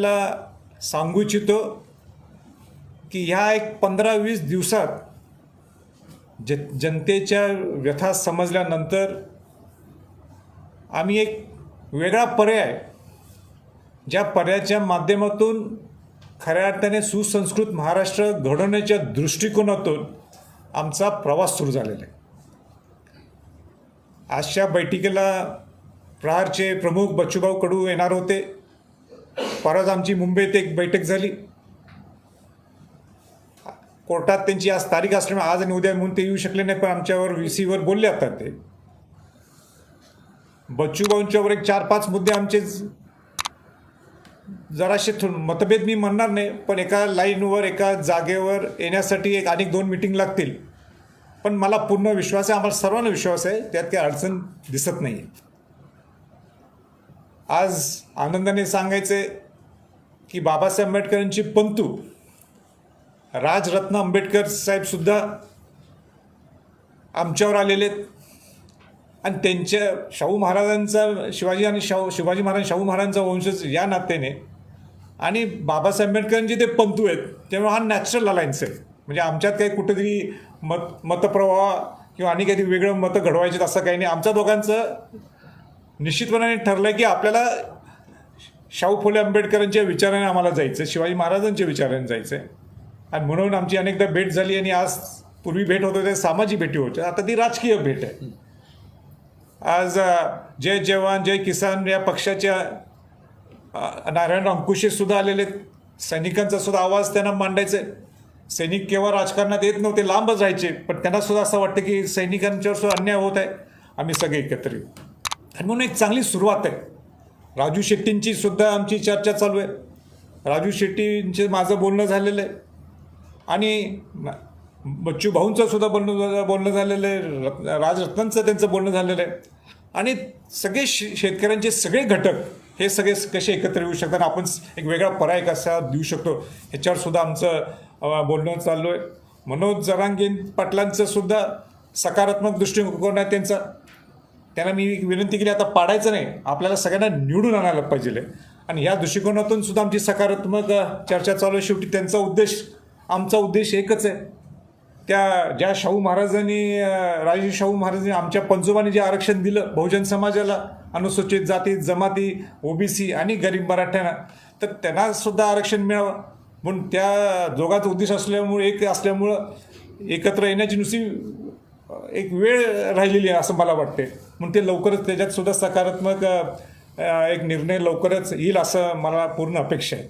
आपल्याला सांगू इच्छितो की ह्या एक पंधरा वीस दिवसात ज जनतेच्या व्यथा समजल्यानंतर आम्ही एक वेगळा पर्याय ज्या पर्यायाच्या माध्यमातून खऱ्या अर्थाने सुसंस्कृत महाराष्ट्र घडवण्याच्या दृष्टिकोनातून आमचा प्रवास सुरू झालेला आहे. आजच्या बैठकीला प्रहारचे प्रमुख बच्चूभाऊ कडू येणार होते. परत आमची मुंबईत एक बैठक झाली. कोर्टात त्यांची आज तारीख असल्यामुळे आज आणि उद्या म्हणून ते येऊ शकले नाही पण आमच्यावर व्ही सीवर बोलले आता ते. बच्चूभाऊंच्यावर एक चार पाच मुद्दे आमचे जराशे थो मतभेद मी म्हणणार नाही पण एका लाईनवर एका जागेवर येण्यासाठी एक अनेक दोन मिटिंग लागतील. पण मला पूर्ण विश्वास आहे आम्हाला सर्वांना विश्वास आहे त्यात काही अडचण दिसत नाही आहे आज आनंदाने सांगायचे की बाबासाहेब आंबेडकरांची पंतू राजरत्न आंबेडकर साहेबसुद्धा आमच्यावर आलेले आहेत. आणि त्यांच्या शाहू महाराजांचा शिवाजी आणि शाहू शिवाजी महाराज शाहू महाराजांचा वंशज या नात्याने आणि बाबासाहेब आंबेडकरांचे ते पंतू आहेत त्यामुळे हा नॅचरल अलायन्स आहे. म्हणजे आमच्यात काही कुठेतरी मत मतप्रवाह किंवा आणि काहीतरी वेगळं मतं घडवायचे असं काही नाही. आमच्या दोघांचं निश्चितपणाने ठरलं आहे की आपल्याला शाहू फुले आंबेडकरांच्या विचाराने आम्हाला जायचं शिवाजी महाराजांच्या विचाराने जायचं आहे आणि म्हणून आमची अनेकदा भेट झाली आणि आज पूर्वी भेट होत होते सामाजिक भेटी होत्या. आता ती राजकीय भेट आहे. आज जय जवान जय किसान या पक्षाच्या नारायण अंकुशे सुद्धा आलेले आहेत. सैनिकांचा सुद्धा आवाज त्यांना मांडायचा आहे सैनिक केव्हा राजकारणात येत नव्हते लांबच राहायचे. पण त्यांना सुद्धा असं वाटतं की सैनिकांच्यावर सुद्धा अन्याय होत आहे. आम्ही सगळे एकत्र येऊ. आणि म्हणून एक चांगली सुरुवात आहे. राजू शेट्टींची सुद्धा आमची चर्चा चालू आहे. राजू शेट्टींचे माझं बोलणं झालेलं आहे. आणि बच्चू भाऊंचं सुद्धा बोलणं बोलणं झालेलं आहे. रत्न राजरत्नांचं त्यांचं बोलणं झालेलं आहे. आणि सगळे शे शेतकऱ्यांचे सगळे घटक हे सगळे कसे एकत्र येऊ शकतात आपण एक वेगळा पर्याय कसा देऊ शकतो. ह्याच्यावर सुद्धा आमचं बोलणं चाललो आहे. मनोज जरांगीन पाटलांचं सुद्धा सकारात्मक दृष्टिकोन आहे त्यांचा. त्यांना मी विनंती केली आता पाडायचं नाही. आपल्याला सगळ्यांना निवडून आणायला पाहिजे. आणि या दृष्टिकोनातून सुद्धा आमची सकारात्मक चर्चा चालू आहे. शेवटी त्यांचा उद्देश आमचा उद्देश एकच आहे. त्या ज्या शाहू महाराजांनी राजेश राजे शाहू महाराजांनी आमच्या पंजोबाने जे आरक्षण दिलं बहुजन समाजाला अनुसूचित जाती जमाती ओबीसी आणि गरीब मराठ्यांना तर त्यांना सुद्धा आरक्षण मिळावं. म्हणून त्या दोघांचा उद्देश असल्यामुळे एक असल्यामुळं एकत्र येण्याची नुसती एक वेळ राहिलेली आहे असं मला वाटते म्हणून ते लवकरच त्याच्यात सुद्धा सकारात्मक एक निर्णय लवकरच येईल असं मला पूर्ण अपेक्षा आहे.